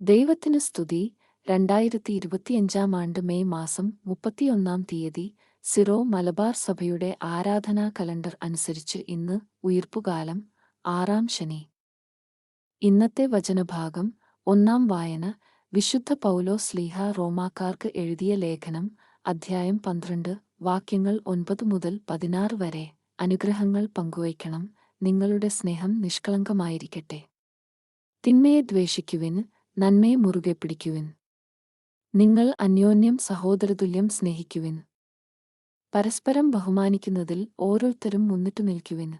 ദൈവത്തിന് സ്തുതി. രണ്ടായിരത്തി ഇരുപത്തിയഞ്ചാം ആണ്ട് മെയ് മാസം മുപ്പത്തിയൊന്നാം തീയതി സിറോ മലബാർ സഭയുടെ ആരാധനാ കലണ്ടർ അനുസരിച്ച് ഇന്ന് ഉയർപ്പുകാലം ആറാം ശനി. ഇന്നത്തെ വചനഭാഗം ഒന്നാം വായന. വിശുദ്ധ പൗലോ സ്ലീഹ റോമാക്കാർക്ക് എഴുതിയ ലേഖനം അധ്യായം പന്ത്രണ്ട് വാക്യങ്ങൾ ഒൻപത് മുതൽ പതിനാറ് വരെ. അനുഗ്രഹങ്ങൾ പങ്കുവയ്ക്കണം. നിങ്ങളുടെ സ്നേഹം നിഷ്കളങ്കമായിരിക്കട്ടെ. തിന്മയെ ദ്വേഷിക്കുവിൻ. നന്മയെ മുറുകെ പിടിക്കുവിൻ. നിങ്ങൾ അന്യോന്യം സഹോദരതുല്യം സ്നേഹിക്കുവിൻ. പരസ്പരം ബഹുമാനിക്കുന്നതിൽ ഓരോരുത്തരും മുന്നിട്ടു നിൽക്കുവിൻ.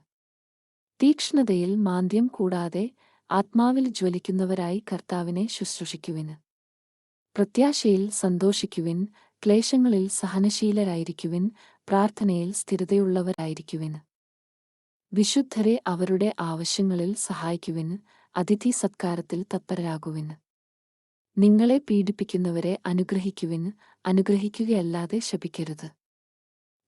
തീക്ഷ്ണതയിൽ മാന്ദ്യം കൂടാതെ ആത്മാവിൽ ജ്വലിക്കുന്നവരായി കർത്താവിനെ ശുശ്രൂഷിക്കുവിൻ. പ്രത്യാശയിൽ സന്തോഷിക്കുവിൻ ക്ലേശങ്ങളിൽ സഹനശീലരായിരിക്കുവിൻ പ്രാർത്ഥനയിൽ സ്ഥിരതയുള്ളവരായിരിക്കുവിൻ. വിശുദ്ധരെ അവരുടെ ആവശ്യങ്ങളിൽ സഹായിക്കുവിൻ അതിഥി സത്കാരത്തിൽ തത്പരരാകുവിൻ. നിങ്ങളെ പീഡിപ്പിക്കുന്നവരെ അനുഗ്രഹിക്കുവിൻ അനുഗ്രഹിക്കുകയല്ലാതെ ശപിക്കരുത്.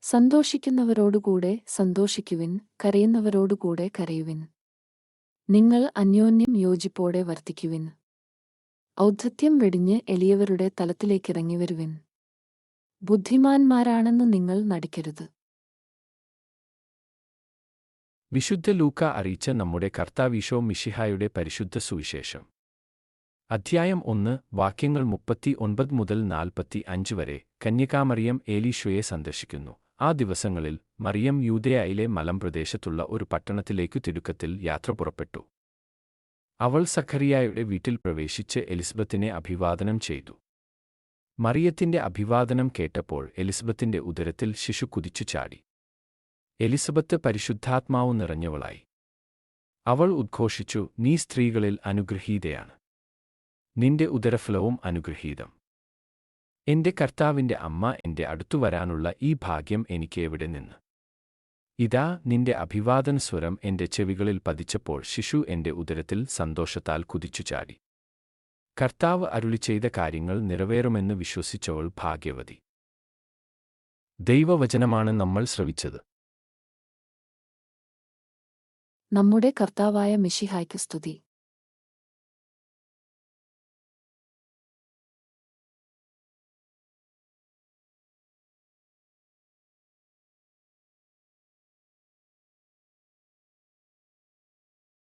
സന്തോഷിക്കുന്നവരോടുകൂടെ സന്തോഷിക്കുവിൻ കരയുന്നവരോടുകൂടെ കരയുവിൻ. നിങ്ങൾ അന്യോന്യം യോജിപ്പോടെ വർത്തിക്കുവിൻ. ഔദ്ധത്യം വെടിഞ്ഞ് എളിയവരുടെ തലത്തിലേക്കിറങ്ങി വരുവിൻ ബുദ്ധിമാന്മാരാണെന്ന് നിങ്ങൾ നടിക്കരുത്. വിശുദ്ധ ലൂക്ക അറിയിച്ച നമ്മുടെ കർത്താവീശോ മിഷിഹായുടെ പരിശുദ്ധ സുവിശേഷം. അധ്യായം ഒന്ന് വാക്യങ്ങൾ മുപ്പത്തി ഒൻപത് മുതൽ നാൽപ്പത്തി അഞ്ച് വരെ കന്യകാമറിയം ഏലീഷോയെ സന്ദർശിക്കുന്നു. ആ ദിവസങ്ങളിൽ മറിയം യൂതയായിലെ മലമ്പ്രദേശത്തുള്ള ഒരു പട്ടണത്തിലേക്കു തിടുക്കത്തിൽ യാത്ര പുറപ്പെട്ടു. അവൾ സഖറിയായുടെ വീട്ടിൽ പ്രവേശിച്ച് എലിസബത്തിനെ അഭിവാദനം ചെയ്തു. മറിയത്തിന്റെ അഭിവാദനം കേട്ടപ്പോൾ എലിസബത്തിന്റെ ഉദരത്തിൽ ശിശു കുതിച്ചു ചാടി. എലിസബത്ത് പരിശുദ്ധാത്മാവ് നിറഞ്ഞവളായി. അവൾ ഉദ്ഘോഷിച്ചു നീ സ്ത്രീകളിൽ അനുഗ്രഹീതയാണ്. നിന്റെ ഉദരഫലവും അനുഗ്രഹീതം. എന്റെ കർത്താവിന്റെ അമ്മ എന്റെ അടുത്തു വരാനുള്ള ഈ ഭാഗ്യം എനിക്ക് എവിടെ നിന്ന്? ഇതാ നിന്റെ അഭിവാദന സ്വരം എന്റെ ചെവികളിൽ പതിച്ചപ്പോൾ ശിശു എന്റെ ഉദരത്തിൽ സന്തോഷത്താൽ കുതിച്ചു ചാടി കർത്താവ് അരുളി ചെയ്ത കാര്യങ്ങൾ നിറവേറുമെന്ന് വിശ്വസിച്ചവൾ ഭാഗ്യവതി. ദൈവവചനമാണ് നമ്മൾ ശ്രവിച്ചത്. നമ്മുടെ കർത്താവായ മിഷിഹായ്ക്ക് സ്തുതി.